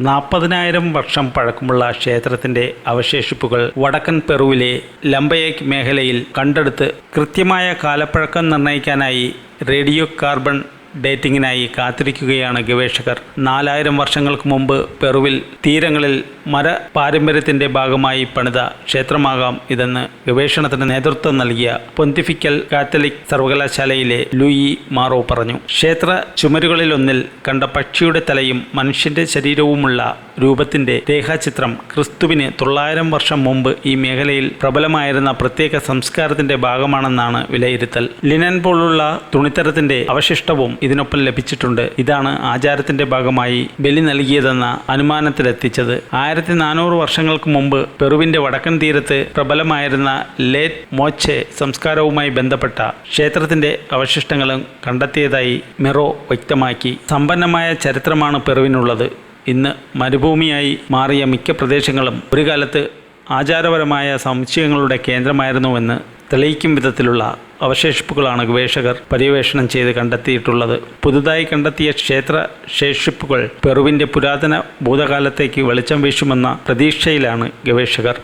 നാൽപ്പതിനായിരം വർഷം പഴക്കമുള്ള ക്ഷേത്രത്തിന്റെ അവശേഷിപ്പുകൾ വടക്കൻ പെറുവിലെ ലംബയേക് മേഖലയിൽ കണ്ടെടുത്ത് കൃത്യമായ കാലപ്പഴക്കം നിർണയിക്കാനായി റേഡിയോ കാർബൺ ഡേറ്റിംഗിനായി കാത്തിരിക്കുകയാണ് ഗവേഷകർ. നാലായിരം വർഷങ്ങൾക്ക് മുമ്പ് പെറുവിൽ തീരങ്ങളിൽ മര പാരമ്പര്യത്തിന്റെ ഭാഗമായി പണിത ക്ഷേത്രമാകാം ഇതെന്ന് ഗവേഷണത്തിന് നേതൃത്വം നൽകിയ പൊന്തിഫിക്കൽ കാത്തലിക് സർവകലാശാലയിലെ ലൂയി മാറോ പറഞ്ഞു. ക്ഷേത്ര ചുമരുകളിലൊന്നിൽ കണ്ട പക്ഷിയുടെ തലയും മനുഷ്യന്റെ ശരീരവുമുള്ള രൂപത്തിന്റെ രേഖാചിത്രം ക്രിസ്തുവിന് തൊള്ളായിരം വർഷം മുമ്പ് ഈ മേഖലയിൽ പ്രബലമായിരുന്ന പ്രത്യേക സംസ്കാരത്തിന്റെ ഭാഗമാണെന്നാണ് വിലയിരുത്തൽ. ലിനൻ പോലുള്ള തുണിത്തരത്തിന്റെ അവശിഷ്ടവും ഇതിനൊപ്പം ലഭിച്ചിട്ടുണ്ട്. ഇതാണ് ആചാരത്തിന്റെ ഭാഗമായി ബലി നൽകിയതെന്ന അനുമാനത്തിലെത്തിച്ചത്. ആയിരത്തി നാനൂറ് വർഷങ്ങൾക്ക് മുമ്പ് പെറുവിന്റെ വടക്കൻ തീരത്ത് പ്രബലമായിരുന്ന ലേറ്റ് മോച്ചെ സംസ്കാരവുമായി ബന്ധപ്പെട്ട ക്ഷേത്രത്തിന്റെ അവശിഷ്ടങ്ങളും കണ്ടെത്തിയതായി മെറോ വ്യക്തമാക്കി. സമ്പന്നമായ ചരിത്രമാണ് പെറുവിനുള്ളത്. ഇന്ന് മരുഭൂമിയായി മാറിയ മിക്ക പ്രദേശങ്ങളും ഒരു കാലത്ത് ആചാരപരമായ സംശയങ്ങളുടെ കേന്ദ്രമായിരുന്നുവെന്ന് തെളിയിക്കും വിധത്തിലുള്ള അവശേഷിപ്പുകളാണ് ഗവേഷകർ പര്യവേഷണം ചെയ്ത് കണ്ടെത്തിയിട്ടുള്ളത്. പുതുതായി കണ്ടെത്തിയ ക്ഷേത്ര ശേഷിപ്പുകൾ പെറുവിന്റെ പുരാതന ഭൂതകാലത്തേക്ക് വെളിച്ചം വീശുമെന്ന പ്രതീക്ഷയിലാണ് ഗവേഷകർ.